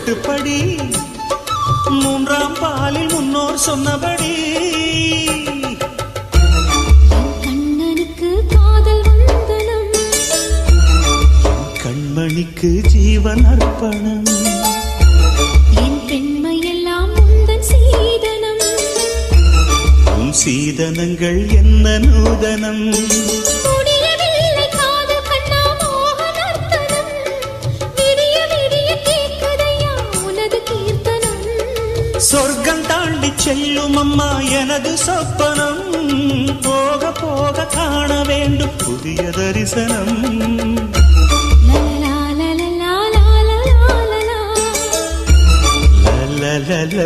தொட்டுப்படி மூன்றாம் பாலில் முன்னோர் சொன்னபடி. கண்ணனுக்கு காதல் வந்தனம். கண்மணிக்கு ஜீவன் அர்ப்பணம். என் பெண்மை எல்லாம் உந்தன் சீதனம். உன் சீதனங்கள் என்ன நூதனம்? சொர்க்கம் தாண்டி செல்லும் அம்மா எனது சொப்பனம். போக போக காண வேண்டும் புதிய தரிசனம். லலலா லலலா. லலலல